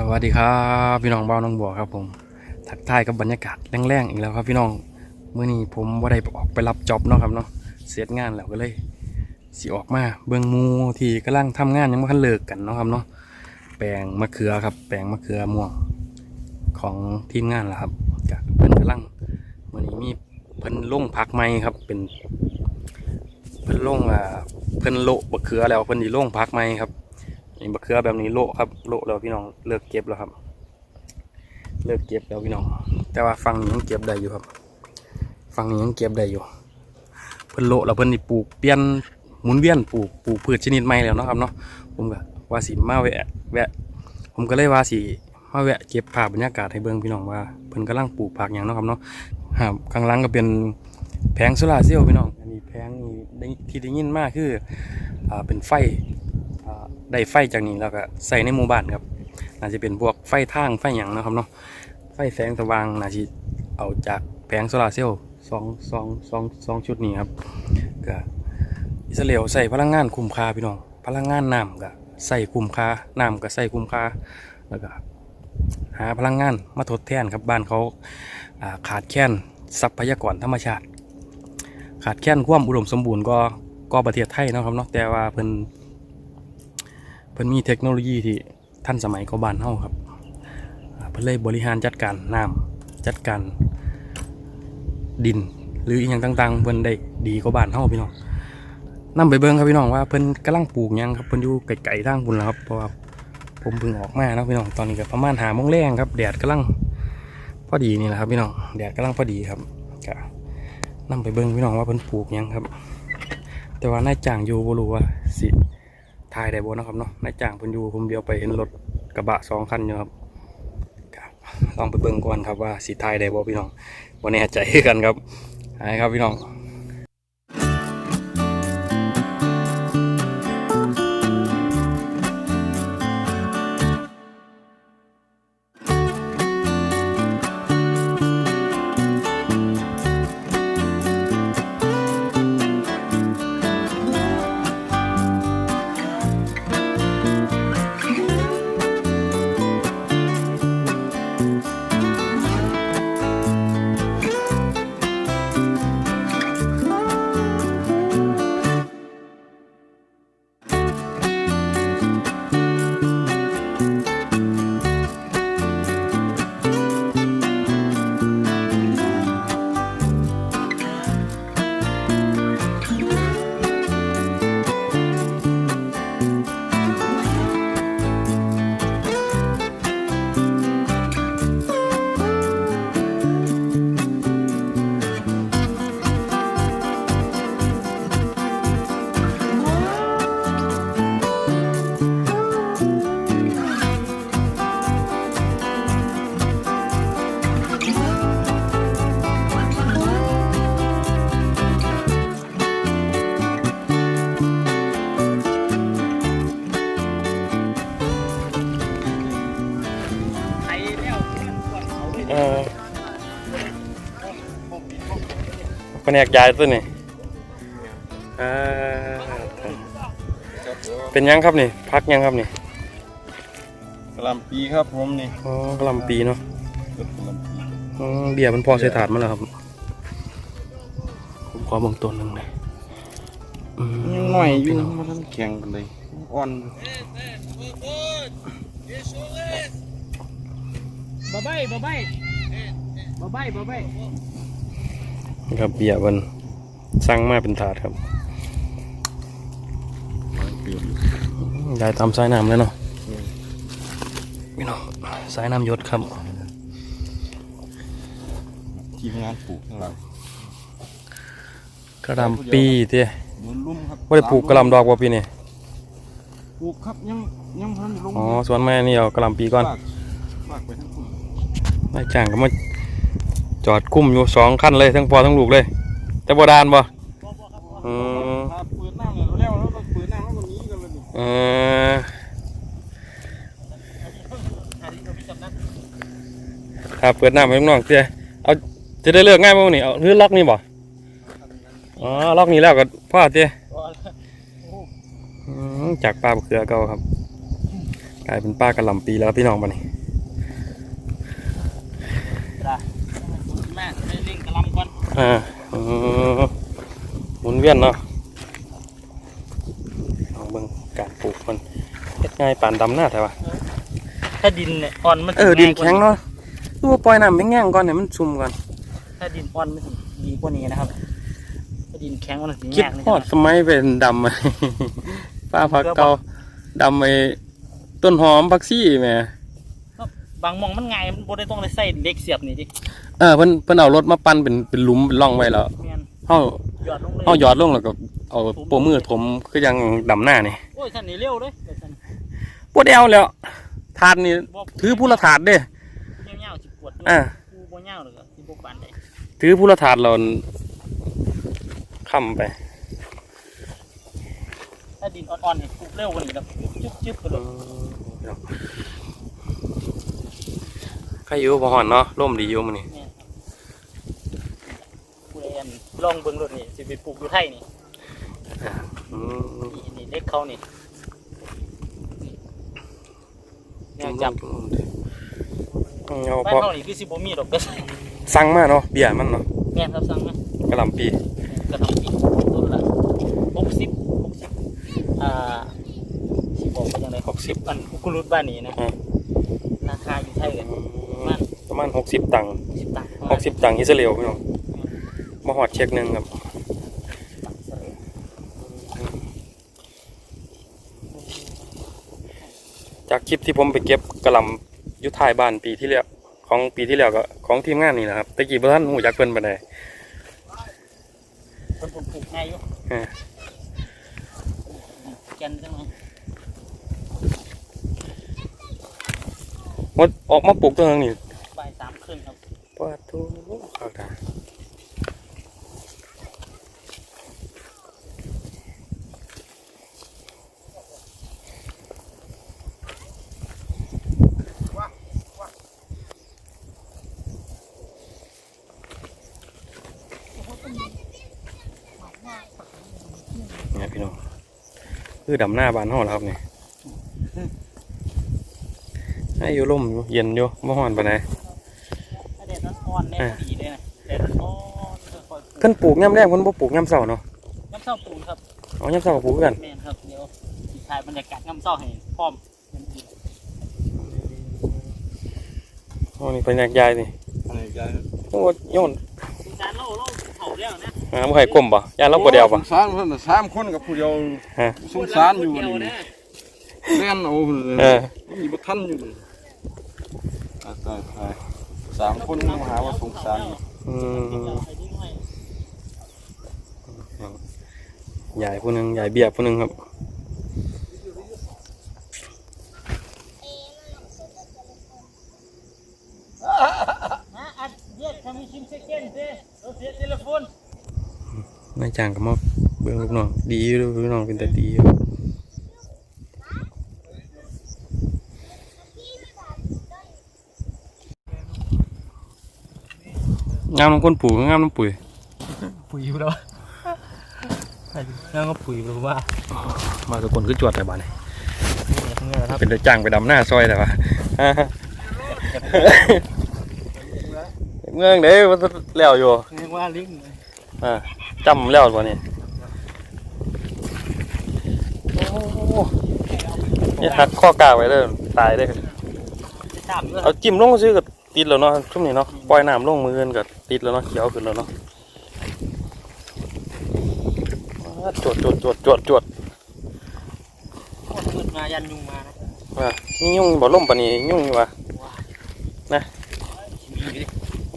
สวัสดีครับพี่น้องเบ้าน้องบัวครับผมทักทายกับบรรยากาศแรงๆอีกแล้วครับพี่น้องเมื่อนี้ผมว่าได้ออกไปรับจ็อบเนาะครับเนาะเสร็จงานแล้วก็เลยสิออกมาเบื้องมูที่กำลังทำงานยังไม่ทันเลิกกันเนาะครับเนาะแปลงมะเขือครับ แปลงมะเขือม่วงของทีมงานแหละครับกับเพิ่นกำลังเมื่อนี้มีเพิ่นลงพักใหม่ครับเป็นเพิ่นลงอ่าเพิ่นโละมะเขือแล้วเพิ่นดีลงพักใหม่ครับ นี่มะเขือแบบนี้โละครับโละแล้วพี่น้องเลิกเก็บแล้วครับ เลิกเก็บแล้วพี่น้อง แต่ว่าฟังนี้ยังเก็บได้อยู่ครับฟังนี้ยังเก็บได้อยู่ เพิ่นโละแล้วเพิ่นนี่ปลูกเปลี่ยนหมุนเวียนปลูกปลูกพืชชนิดใหม่แล้วเนาะครับเนาะผมก็ว่าสิมาแวะแวะ ผมก็เลยว่าสิมาแวะเก็บภาพบรรยากาศให้เบิ่งพี่น้องว่าเพิ่นกำลังปลูกผักอย่างเนาะครับเนาะครับข้างหลังก็เป็นแผงโซลาร์เซลล์พี่น้องอันนี้แผงนี้ที่ได้ยินมากคืออ่าเป็นไฟ ได้ไฟจากนี้แล้วก็ใส่ในหมู่บ้านครับน่าจะเป็นพวกไฟทางไฟหยังนะครับเนาะไฟแสงสว่างน่าจะเอาจากแผงโซลาร์เซลล์สองสองสองสองชุดนี้ครับก็อิสราเอลใส่พลังงานคุ้มค่าพี่น้องพลังงานน้ำก็ใส่คุ้มค่าน้ำก็ใส่คุ้มค่าแล้วก็หาพลังงานมาทดแทนครับบ้านเขาาขาดแคลนทรัพยากรธรรมชาติ ขาดแคลนความอุดมสมบูรณ์ก็ก็ประเทศไทยนะครับเนาะแต่ว่าเพิ่น พิ่นมีเทคโนโลยีที่ทันสมัยกว่าบ้านเฮาครับเพิ่นเลยบริหารจัดการน้ำจัดการดิน หรืออีหยังต่างๆเพิ่นได้ดีกว่าบ้านเฮาพี่น้องนํไปเบิ่งครับพี่น้องว่าเพิ่นกำลังปลูกยังครับเพิ่นอยู่ไกลๆทางพุ่นแล้วครับเพราะว่าผมเพิ่งออกมาเนาะพี่น้องตอนนี้ก็ประมาณหาโมงแรงครับแดดกำลังพอดีนี่แหละครับพี่น้องแดดกำลังพอดีครับก็นํไปเบิ่งพี่น้องว่าเพิ่นปลูกยังครับ แต่ว่านายจ้างอยู่บ่รู้ว่าสิ ถ่ายได้บ่นะครับเนาะนายจ้างเพิ่นอยู่ผมเดียวไปเห็นรถกระบะสองคันอยู่ครับลองไปเบิ่งก่อนครับว่าสิถ่ายได้บ่พี่น้องวันนี้ใจกันครับไปครับพี่น้อง เออแผนกยายตัวนี้อ่าเป็นยังครับนี่พักยังครับนี่กะหล่ำปีครับผมนี่อ๋อกะหลำปีเนาะกะหล่ำปีอ๋อเบียร์มันพอใส่ถาดมาแล้วครับผมขอเบางต้นหนึ่งเลยอืมยังหน่อยอยู่มาทันแข็งกันเลยอ่อน บะใบบะใบบะใบบะใบครับเบียร์มันสั่งมาเป็นถาดครับเปลี่ยนยายตามสายน้ำเลยเนาะพี่น้องสายน้ำหยศครับทีมงานปลูกข้างหลังกระหลำปีเตี้ยเหมือนลุ่มครับว่าได้ปลูกกระหลำดอกบ่ปีนี่ปลูกครับยังยังพันลงอ๋อสวนแม่นี่เอากระหลำปีก่อนฝากฝากไปทั้งคุณนายจ้างก็มาจอดคุ้มอยู่สองคันเลยทั้งพอทั้งลูกเลย แต่บ่ดานบ่อืมเปิดน้ำเลยแล้วแล้วเปิดน้ำแล้วก็นี้กันเลยเออครับเปิดน้ำไปข้างนอกเตี้ยเอาจะได้เลือกง่ายมั้งนี่เอาหรือล็อกนี่บ่อ๋อล็อกนี่แล้วก็พ่อเตี้ยจากปลาเขือเก่าครับ กลายเป็นป้ากระหลำปีแล้วพี่น้องบัดนี้ จ้ะแม่ได้ลิงกระลำก่ อนอ่าอืมหมุนเวียนเนาะลองเบิ่งการปลูกมันเฮ็ดง่ายปานดำหน้าแต่ว่าถ้าดินเนี่ยอ่อนมันเออดินแข็งเนาะดูว่าปล่อยน้ำไปแง่งก่อนให้มันซุ่มก่อนถ้าดินอ่อนมันสิดีกว่านี้นะครับถ้าดินแข็งมันสิคิดยากเลยพอดสมัยเป็นดำอะป้าพักเก่าดำไอ้ต้นหอมผักซี่แหม่บางหมองมันง่ายมันบ่ได้ต้องได้ใส่เหล็กเสียบนี่ดิ เออเพิ่นเพิ่นเอารถมาปั้นเป็นเป็นหลุมเป็นร่องไว้แล้วแม่นเฮาหยอดลงเลยเฮาหยอดลงแล้วก็เอาโปะมือถมคือยังดำหน้านี่โอ้ยท่านนี่เร็วเลยแต่ท่านปวดเอวแล้วถาดนี่ถือผู้ละถาดเด้เงี้ยวๆสิปวดอ่า กูบ่เงี้ยวเลยก็สิบ่ปานใดถือผู้ละถาดเราค้ำไป ถ้าดินอ่อนๆนี่ปลูกเร็วกว่านี้แล้วจึ๊บๆไปเลยใครอยู่บ่ฮ้อนเนาะร่มดีอยู่มื้อนี้แม่นครับผู้ใดอัน ลองเบิ่งรถนี่สิไปปลูกอยู่ไทยนี่อืมนี่นี่เล็กเขานี่แนวจับเอาบ้านพอเฮานี่คือสิบ่มีดอกเด้อสั่งมาเนาะเบี้ยมันเนาะแม่นครับสั่งมากระหล่ำปีกระทำปีต้นละ60 60อ่าสิบอกว่าจังได๋60อันกุลุดบ้านนี้นะราคาอยู่ไทยกันประมาณประมาณ60ตังค์10ตังค์60ตังค์อิสราเอลพี่น้อง มาฮอดเช็คหนึงครับจากคลิปที่ผมไปเก็บกระหลำอยุทธายบ้านปีที่แล้วของปีที่แล้วก็ของทีมงานนี่แหละครับตะกี้บ่ทันหูจักเพิ่นปานใดเพิ่นปลูกง่ายอยู่เออแกนจังได๋หมดออกมาปลูกตัวนึงนี่บ่าย3ครึ่งครับปาทูข้าวตาเนี่ยพี่น้อง คือดำหน้าบานห้องแล้วครับเนี่ยให้อยู่ร่มอยู่เย็นอยู่บ่ฮ้อนปานใดถ้าแดดร้อนๆแน่ดีเลยนะแดดร้อนๆค่อยๆปลูกเพิ่นปลูกย่ำแรกเพิ่นบ่ปลูกย่ำเสาเนาะน้ำเศร้าปูนครับเอาย่ำเสาก็ปลูกคือกันแม่นครับเดี๋ยวสิถ่ายบรรยากาศน้ำเศร้าให้พร้อมเป็นอีกอ๋อนี่เป็นยากยายนี่อะไรกันโอ้โยน นะหาบ่ให้กลมบ่ยานเราบ่เดียวบ่สงสารเพิ่นน่ะสามคนกับผู้เดียวฮะสงสารอยู่เดียวนี่นะเล่นเอาพุ่นเลยเออมีบ่ทันอยู่นี่ตายตายตายสามคนมาหาว่าสงสารอืมไปดิ้งไว้ยายผู้หนึงยายเบี้ยผู้หนึงครับ ฮะอัดเย็ดทำให้ชิมเซเกนเซ่เราเสียเทเลโฟน นายจ้างก็มาเบิ่งลูกน้องดีอยู่ลูกน้องเป็นแต่ดีอยู่งามน้ำคนปลูกงามน้ำปุ๋ยปุ๋ยแล้วแล้วก็ปุ๋ยแบบว่า มาทุกคนคือจวดแต่บ้านนี่เนี่ยครับเป็นแต่จ้างไปดำหน้าซอยแต่ว่าเมืองเด้มันแล้วอยู่เรียกว่าลิงอ่า จำแล้วบ่นี่โอ้โหนี่หักข้อกลางไว้เด้อตายเด้อจะตามด้วยเอาจิ้มลงซื้อก็ติดแล้วเนาะช่วงนี้เนาะปล่อยน้ำลงมือกันก็ติดแล้วเนาะเขียวขึ้นแล้วเนาะอ่าจวดจวดจวดจวดจวดโคตรมืดมายันยุงมานะว่านี่ยุ่งบ่ล่มปานนี้ยุ่งอยู่ว่ะมีดิ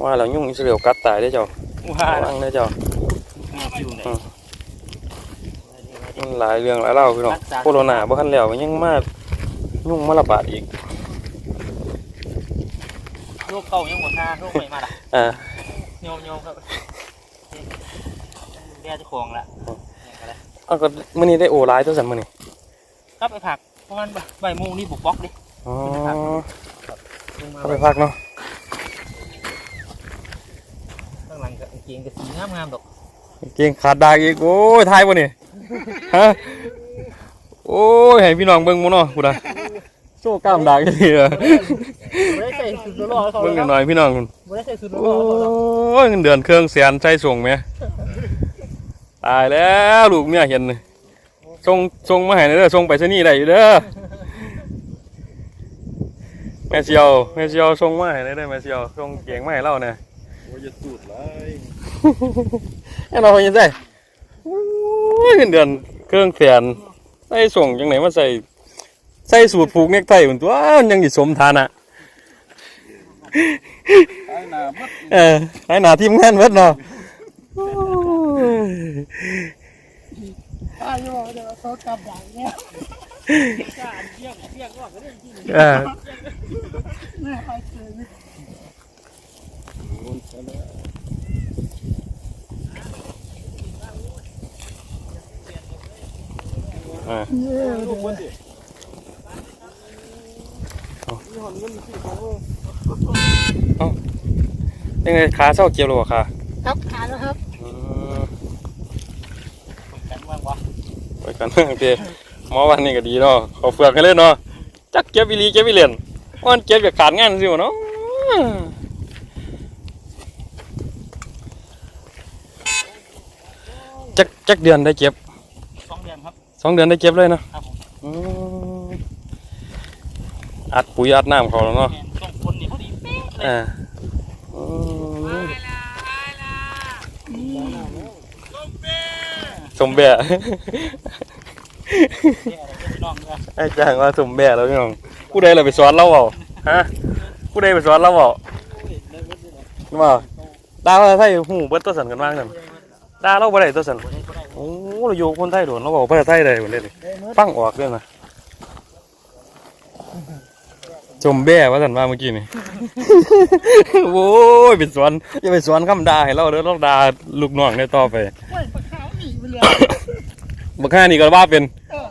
ว่าแล้วยุ่งอิสราเอลกัดตายได้อเจ้าว่าระวังได้อเจ้าแม่อยู่ไหนมันหลายเรื่องหลายเล่าวพี่น้องโคโรนาบ่ทันแล้วยังมายุ่งมาระบาดอีกโรคเก่ายังหมดท่าโรคใหม่มาละอ่าโยมโยมครับเรียกเจ้าของละเอาก็มื้อนี้ได้โอหลายตัวสั่นมื้อนี้ครับไปผักประมาณใบายโมงนี่บุกบล็อกดิอ๋อลงมาเอาไปพักเนาะข้างหลังกับกางเกงกับสีงามงามๆดอก เก่งขาดดากอีกโอ้ยทายบ่นี่ฮะโอ้ยให้พี่น้องเบิ่งหมู่เนาะพูดอะโซ่กล้ามดักจังซี่เหรอไม่ได้ใส่สุดรอเขาเบิ่งกันหน่อยพี่น้องไม่ได้ใส่สุดรโอ้อเขายเงินเดือนเครื่องแสนใจส่งไหมตายแล้วลูกเมียเห็นนี่ส่งส่งมาให้หน่อยเด้อส่งไปซะนี่ได้อยู่เด้อแม่เสียวแม่เสียวส่งมาให้หน่อยเด้อแม่เสียวส่งเก่งมาให้เราเนี่ยโอ้ยจะตูดไรให้เราเห็นได้โอ้ยเงินเดือนเครื่องแสนใส่ส่งจังไหนมาใส่ใส่สูตรผูกเนกไทเหมือนตัวมันยังดิสมฐานะไอ้หน้ามัดเออให้หน้าทีมงานเบิดเนาะโอ้ยอายุเดี๋ยวเขากลับดังเนี่ยการเรียกเรียกว่าก็เรื่องจริง เอ อไม่ไปเจอโดนซะแล้วอ่าลูกมันดินี่หอนเงินสิเขายังไงขาเศร้าเจ็บหรือเปล่าขาครับขาแล้วครับอืมกันว่างวะไปกันโอเคหมอวันนี้ก็ดีเนาะเขาเฟือกให้เลยเนาะจักเจ็บอีหลีเจ็บอีเหรียญมันเจ็บแบบขาดงานสิวะเนาะจักจักเดือนได้เจ็บ สองเดือนได้เจ็บเลยเนาะครับผมอืมอัดปุ๋ยอัดน้ำเขาแล้วเนาะแมนส่งคนนี่พอดีเป๊ะเลยอ่าอืมสมแบะเนี่ยอะไรก็พี่น้องนะไอ้จ้างว่าสมแบะแล้วพี่น้องผู้ใดเราไปสอนเราเปล่าฮะผู้ใดไปสอนเราเปล่าว่าดาวไทยหูเบิดตัวสันกันมากสันดาเราบ่ได้ตัวสันโอ้ เราอยู่คนไทยโดนเราบอกภาษาไทยได้หมดเลยนี่ฟังออกเรื่องนะจมแบ่ว่าสันว่าเมื่อกี้นี่โอ้ยเป็นสอนอย่าไปสอนคำด่าให้เราเด้อเราด่าลูกน้องได้ต่อไปเฮ้ยปากขาวหนีไปเลยบักห้านี่ก็ว่าเป็น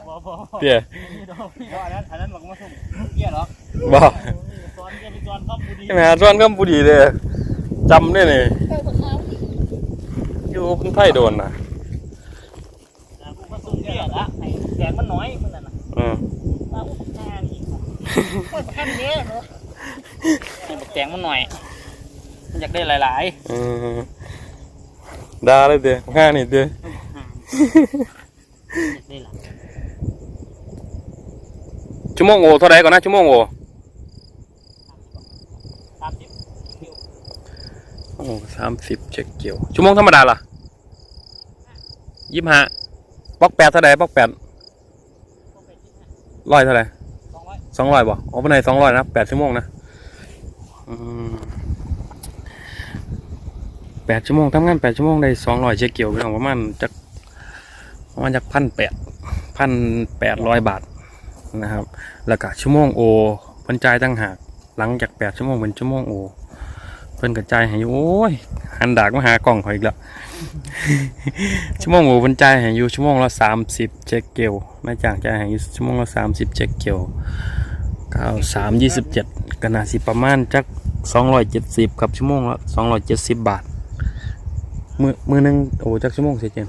พอพอเตี้ยอันนั้นอันนั้นบอกมาส่งเกี้ยหรอบ่ซ้อนเกี้ยไปซ้อนข้อมูลดีใช่ไหมฮะสอนคำพูดีเลยจำได้นี่เฮ้ยปากขาวอยู่คนไทยโดนนะกูมา ส่งเกี้ยละไอ้แสงมันน้อยมันนั่นน่ะอืมมาอุปกรณ์อีกโอ้ยขั้นนี้เหรอแสงมันหน่อย มันอยากได้หลายอืมด่าเลยเตี้ยบักห้านี่เตี้ยๆอยากได้หลายชั่วโมงโอเท่าไหร่ก่อนนะชั่วโมงโอสามสิบคิวโอ้สามสิบเช็คเกี่ยวชั่วโมงธรรมดาล่ะยี่สิบห้า บล็อกแปดเท่าไหร่บล็อกแปดต้องไปที่ห้าร้อยเท่าไหร่สองร้อยสองร้อยบ่เอาไปไหนสองร้อยนะแปดชั่วโมงนะอืมแปดชั่วโมงทำงานแปดชั่วโมงได้สองร้อยเช็คเกี่ยวพี่น้องประมาณจักประมาณจักพันแปดพันแปดร้อยบาทนะครับ แล้วก็ชั่วโมงโอเพิ่นจ่ายตั้งหากหลังจากแปดชั่วโมงเป็นชั่วโมงโอ เพิ่นกระจายให้อยู่โอ้ยหันดากมาหากล่องเขาอีกแล้ว ชั่วโมงโอเพิ่นจ่ายให้อยู่ชั่วโมงละสามสิบเช็คเกี่ยวนายจ้างจ่ายให้อยู่ชั่วโมงละสามสิบเช็คเกี่ยวเก้าสามยี่สิบเจ็ดก็น่าสิประมาณจักสองร้อยเจ็ดสิบกับชั่วโมงละสองร้อยเจ็ดสิบบาทมือมือหนึงโอ้จักชั่วโมงเสียเจน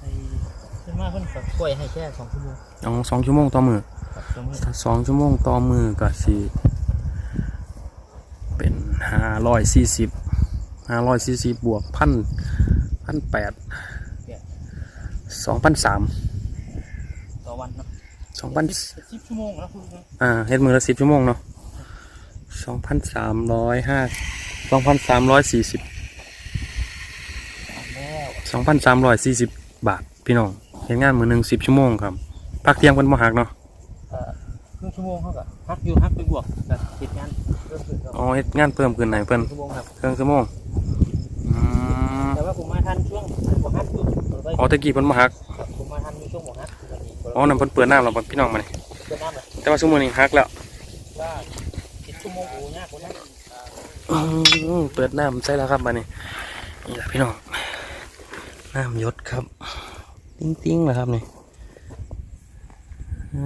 ไอ้ขึ้นมาเพิ่นกับกล้วยให้แค่สองชั่วโมงเอาสองชั่วโมงต่อมือ ครับชั่วโมงถ้าสองชั่วโมงต่อมือก็สิ เป็นห้าร้อยสี่สิบห้าร้อยสี่สิบบวกพันพันแปดสองพันสามต่อวันเนาะสองพันสิบชั่วโมงนะคุณอ่าเฮ็ดมือละสิบชั่วโมงเนาะสองพันสามร้อยห้าสองพันสามร้อยสี่สิบแล้วสองพันสามร้อยสี่สิบบาทพี่น้องเฮ็ดงานมือหนึ่งสิบชั่วโมงครับพักเที่ยงเป็นบ่หักเนาะเอ่อ ครึ่งชั่วโมงเขาก็พักอยู่พักไปบวกกับติดงานเริ่มขึ้นครับอ๋อเฮ็ดงานเพิ่มขึ้นไหนเพิ่นชั่วโมงครับ เครื่องชั่วโมงอืมแต่ว่าผมมาทันช่วงบวกฮักอยู่อ๋อตะกี้เพิ่นบ่หักผมมาทันในช่วงบวกฮักวันนี้อ๋อนั่นเพิ่นเปิดน้ำแล้วบ่พี่น้องมานี่เดินน้ำเลยแต่ว่าชั่วโมงนี้หักแล้วว่าสิบชั่วโมงโอ้ยากกว่านั้นอืมเปิดน้ำใส่แล้วครับมานี่นี่ล่ะพี่น้องน้ำหยศครับ ติ้งติ้งๆเหรอครับนี่อ่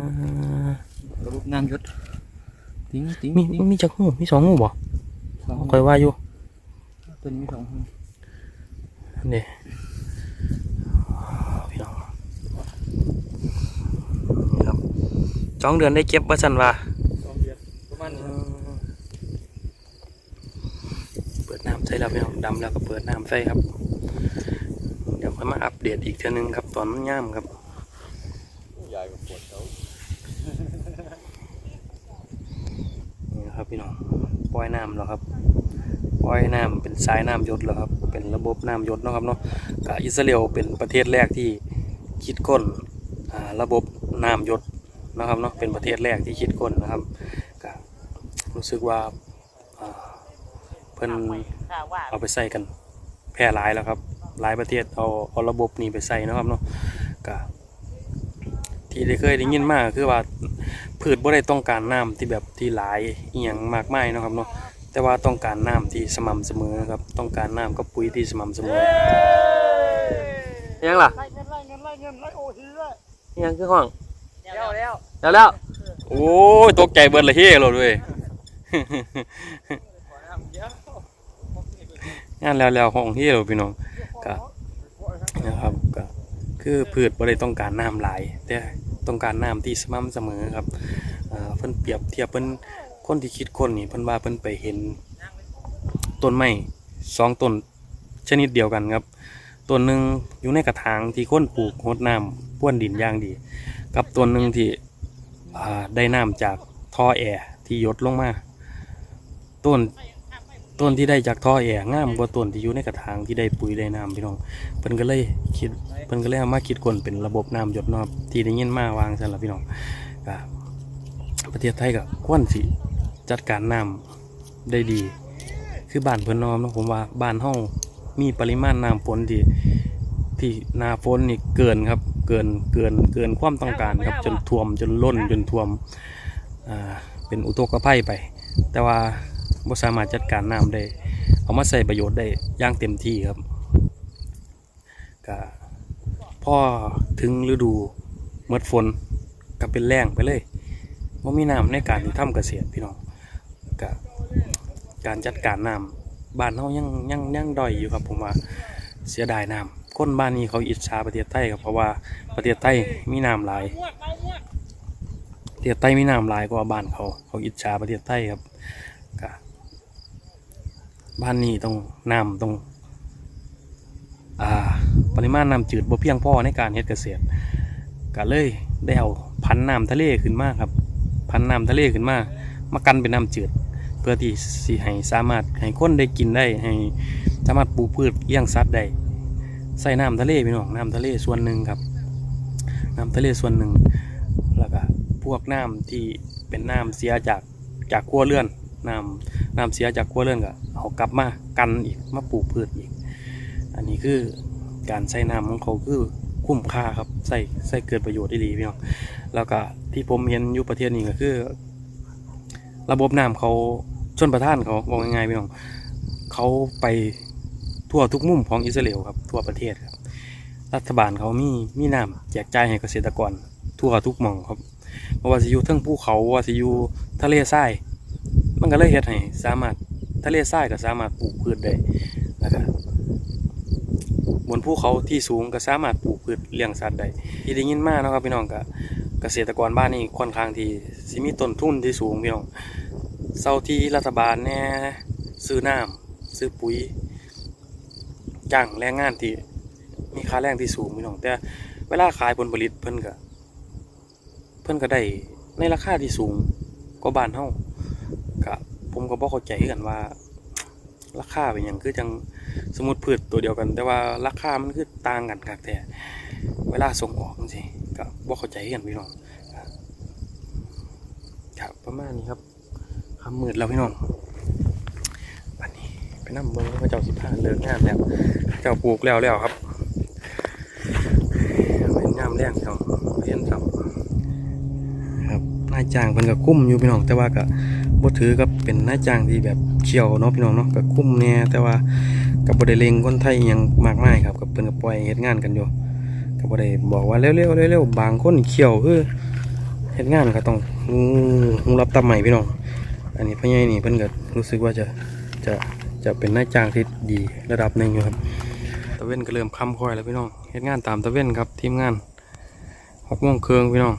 า ระบบน้ำยดติ้งติ้งมีมีจักหูมีสองหูบ่สองคอยว่าอยู่ตัวนี้มีสองหูเนี่พี่น้องนี่ครับสองเดือนได้เก็บว่าสันว่าสองเดือนประมาณนี้เปิดน้ำใส่แล้วพี่น้องดำแล้วก็เปิดน้ำใส่ครับ เดี๋ยวค่อยมาอัปเดตอีกเทื่อนึงครับ ตอนย่ามครับ อยน้ำแล้วครับปล่อยน้ำเป็นสายน้ำยศแล้วครับ เป็นระบบน้ำยศเนาะครับเนาะกอิสราเอลเป็นประเทศแรกที่คิดค้นระบบน้ำยศนะครับเนาะเป็นประเทศแรกที่คิดค้นนะครับก็รู้สึกว่าเพิ่นเอาไปใส่กันแพร่หลายแล้วครับหลายประเทศเอาเอาระบบนี้ไปใส่เนาะครับเนาะก็ ที่ได้เคยได้ยินมาคือว่าพืชบ่ได้ต้องการน้ำที่แบบที่หลายอีหยังมากมายเนาะครับเนาะแต่ว่าต้องการน้ำที่สม่ำเสมอครับ ต้องการน้ำกับปุ๋ยที่สม่ำเสมอยังล่ะไล่เงินไล่เงินไล่เงินไล่โอทีเลยยังคือห้องแล้วแล้วแล้วแล้วโอ้ยตกใจเบิดเลยเฮ้เลยด้วยงานแล้วแล้วห้องเฮ้เลยพี่น้องก็นะครับก็ คือพืชบ่ได้ต้องการน้ำหลาย แต่ต้องการน้ำที่สม่ำเสมอครับเพิ่นเปรียบเทียบเพิ่นคนที่คิดคนนี่เพิ่นว่าเพิ่นไปเห็นต้นไม้สองต้นชนิดเดียวกันครับต้นหนึ่งอยู่ในกระถางที่คนปลูกรดน้ำพ่วนดินย่างดี กับต้นหนึ่งที่ได้น้ำจากท่อแอร์ที่ยดลงมา ต้น ต้นที่ได้จากท่อแอร์งามกว่าต้นที่อยู่ในกระถางที่ได้ปุ๋ยได้น้ำพี่น้องเพิ่นก็เลยคิดเพิ่นก็เลยเอามาคิดคนเป็นระบบน้ำหยดนาะที่ได้ยินมาวางซั่นล่ะพี่น้องก็ประเทศไทยก็ควรสิจัดการน้ำได้ดี คือบ้านเพิ่นเนอมเนะผมว่าบ้านเฮามีปริมาณน้ำฝนที่ที่นาฝนนี่เกินครับ เกินเกินเกินความต้องการครับจนท่วมจนล้นจนท่วมอ่าเป็นอุทกภัยไป แต่ว่า บ่สามารถจัดการน้ำได้ เอามาใส่ประโยชน์ได้ย่างเต็มที่ครับก็พอถึงฤดูเมื่อฝนก็เป็นแรงไปเลยบ่มีน้ำในการทำเกษตรพี่น้องก็การจัดการน้ำบ้านเฮายังยังยังด้อยอยู่ครับผมว่าเสียดายน้ำคนบ้านนี้เขาอิจฉาประเทศไทยครับเพราะว่าประเทศไทยมีน้ำหลายประเทศไทยมีน้ำหลายกว่าบ้านเขาเขาอิจฉาประเทศไทยครับก็ บ้านนี้ต้องน้ำต้องอ่าปริมาณน้ำจืดบ่เพียงพอในการเฮ็ดเกษตรก็เลยได้เอาพันน้ำทะเลขึ้นมาครับ พันน้ำทะเลขึ้นมามากันเป็นน้ำจืด เพื่อที่สิให้สามารถให้คนได้กินได้ให้สามารถปลูกพืชเลี้ยงสัตว์ได้ใส่น้ำทะเลพี่น้องน้ำทะเลส่วนหนึ่งครับ น้ำทะเลส่วนหนึ่งแล้วก็พวกน้ำที่เป็นน้ำเสียจากจากครัวเรือน น้ำน้ำเสียจากครัวเรือนก็เอากลับมากันอีกมาปลูกพืชอีก อันนี้คือการใส่น้ำของเขาคือคุ้มค่าครับใส่ใส่เกิดประโยชน์ได้ดีพี่น้องแล้วก็ที่ผมเห็นอยู่ประเทศนี้ก็คือ ระบบน้ำเขาชนประทานเขาบอกง่ายๆพี่น้องเขาไปทั่วทุกมุมของอิสราเอลครับทั่วประเทศครับ รัฐบาลเขามีมีน้ำแจกจ่ายให้เกษตรกรทั่วทุกหม่องครับว่าสิอยู่ทั้งภูเขาว่าสิอยู่ทะเลทราย มันก็เลยเฮ็ดให้สามารถทะเลทรายก็สามารถปลูกพืชได้นะครับบนภูเขาที่สูงก็สามารถปลูกพืชเลี้ยงสัตว์ได้ที่ได้ยินมาเนะครับพี่น้องก็เกษตรกรบ้านนี้ค่อนข้างที่สิมีต้นทุนที่สูงพี่น้องเซาที่รัฐบาลแน่ซื้อน้ำซื้อปุ๋ยจ้างแรงงานที่มีค่าแรงที่สูงพี่น้อง แต่เวลาขายผลผลิตเพิ่นก็เพิ่นก็ได้ในราคาที่สูงกว่าบ้านเฮา ผมก็บ่เข้าใจกันว่า ราคาเป็นหยังคือจังสมมติพืชตัวเดียวกัน แต่ว่าราคามันคือต่างกันคักแต่เวลาส่งออกจังก็บ่เข้าใจกันพี่น้องครับประมาณนี้ครับคำมืดแล้วพี่น้องบัดนี้ไปนั่งเบิ้งพระเจ้าสิบห้าเลิกงานแล้วเจ้าปลูกแล้วแล้วครับเป็นงามแรงเขาเห็นครับครับนายจ้างเพิ่นก็คุ้มอยู่พี่น้องแต่ว่าก็ บ่ถือกับเป็นน้าจ้างที่แบบเชี่ยวเนาะพี่น้องเนาะก็คุ้มแน่แต่ว่าก็บ่ได้เลงคนไทยยังมากมายครับก็เพิ่นก็ปล่อยเฮ็ดงานกันอยู่ก็บ่ได้บอกว่าเร็วๆเร็วๆบางคนเขี้ยวคือเฮ็ดงานก็ต้องหูรับตาใหม่พี่น้อง อันนี้พ่อใหญ่นี่เพิ่นก็รู้สึกว่าจะจะจะเป็นน้าจ้างที่ดีระดับหนึ่งอยู่ครับตะเว้นก็เริ่มค่ำคอยแล้วพี่น้องเฮ็ดงานตามตะเว้นครับทีมงานหกโมงเครึ่องพี่น้อง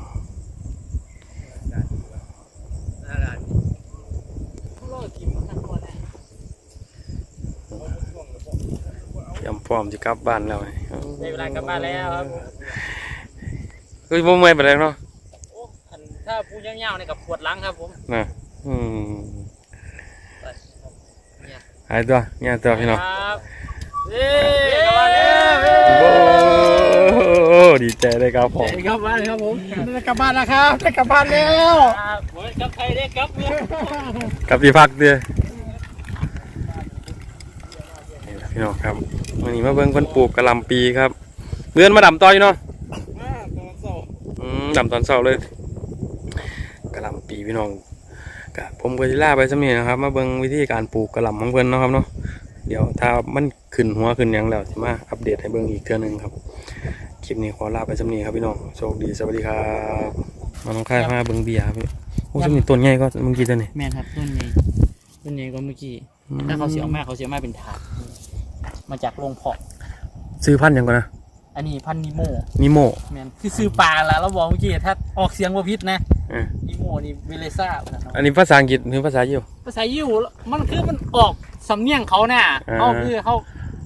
โลดทิมทั้งคนเลย โอ้ พ ร้อมจะกลับบ้านแล้วนี่ได้เวลากลับบ้านแล้วครับเฮ้ยบ่เมื่อยไปแล้วเนาะโอ้อันถ้าพูดยาวๆเนี่ยกับปวดหลังครับผมนะอืมไปครับเนี่ยหายตัวเนี่ยตัวพี่น้องครับเย้กลับบ้านแล้วโอ้ดีใจเลยครับผมกลับบ้านครับผมได้กลับบ้านนะครับได้กลับบ้านแล้วครับโอ้ยกลับไทยได้กลับเนี่ยกลับที่พักเด้อนี่ล่ะพี่น้องครับ วันนี้มาเบิ่งเพิ่นปลูกกะหล่ำปีครับเดือนมาดำต่ออยู่เนาะมาตอนเช้าอืมดำตอนเช้าเลยกะหล่ำปีพี่น้องกะผมก็สิลาไปสำนี้นะครับ มาเบิ่งวิธีการปลูกกะหล่ำของเพิ่นเนาะครับเนาะเดี๋ยวถ้ามันขึ้นหัวขึ้นหยังแล้วสิมาอัปเดตให้เบิ่งอีกเทื่อหนึงครับคลิปนี้ขอลาไปสำนี้ครับพี่น้องโชคดีสวัสดีครับมาน้องค่ายมาเบิ่งเบียร์ครับพี่โอ้สำนี้ต้นใหญ่ก็เมื่อกี้ตัวนี้แม่นครับต้นใหญ่ต้นใหญ่ก็เมื่อกี้ถ้าเขาเสียมากเขาเสียมากเป็นถาด มาจากโรงเพาะซื้อพันธุ์หยังก่อนนะอันนี้พันธุ์นิโมนิโม แมนคือซื้อปลาละเราบอกเมื่อกี้ถ้าออกเสียงว่าพิษนะอะนิโมนี่เวเลซ่าอันนี้ภาษาอังกฤษหรือภาษายิว ภาษายิวมันคือมันออกสำเนียงเขาน่ะอ่า เขาคือเขา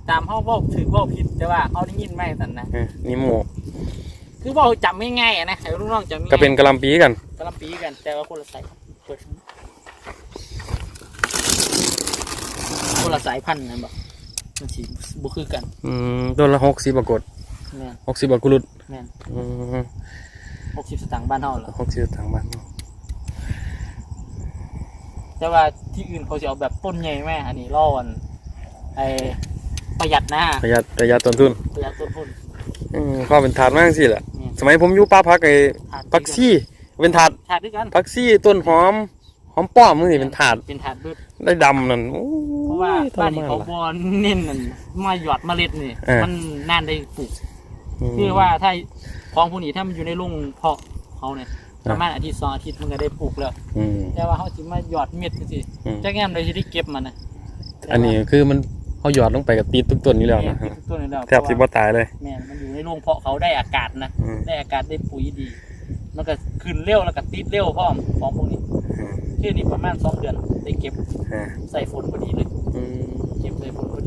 ตามเขาบอกถือว่าพิษแต่ว่าเขาได้ยินไม่สันนะอะนิโมคือบอกจำไม่ง่ายๆนะให้ลูกน้องจำไม่ง่ายก็เป็นกะหล่ำปีกันกำลังปีกัน แต่ว่าคนละสายเปิดคนละสายพันธุ์นะบอก มันสีบุคือกัน อืมต้นละหกสิบบาทกดแม่นหกสิบบาทกุลุดแม่นอืมหกสิบสตางค์บ้านเฮาเหรอหกสิบทางบ้านแต่ว่าที่อื่นเขาจะเอาแบบต้นใหญ่แม่อันนี้ร่อนไอประหยัดนะประหยัดประหยัดต้นทุนประหยัดต้นทุนอืมข้อเป็นถาดมากสิแหละเนี่ยสมัยผมอยู่ป่าพักไอ้พักซี่ เป็นถาดถาดด้วยกัน พักซี่ต้นหอมห อมป้อมมึงนี่เป็นถาดเป็นถาดด้วยได้ดำนั่นโอ้ยเพราะว่าทรบ้านนี้มเขาล่ะบอเน้นนั่นมาหยอดเมล็ดนี่เออมันนานได้ปลูกมคือว่าถ้าของพวกนี้ถ้ามันอยู่ในโรงเพาะเขาเนี่ยประมาณอาทิตย์สองอาทิตย์มันก็ได้ปลูกแล้วอืมแต่ว่าเขาจะมาหยอดเม็ดสิอืมจะแง้มเลยที่ได้เก็บมันนะอันนี้คือมันเขาหยอดลงไปกับตีนทุกต้นอยู่แล้วนะเก็บทุกต้นเลยแล้วแทบสิบ่ตายเลยแม่นมันอยู่ในโรงเพาะเขาได้อากาศนะอืมได้อากาศได้ปุ๋ยดี มันก็ขึ้นเร็วแล้วก็ติดเร็วพร้อมของพวกนี้ อืมแค่นี้ประมาณสองเดือนได้เก็บอ่าใส่ฝนพอดีเลย อืม เก็บใส่ฝนพอดีนี่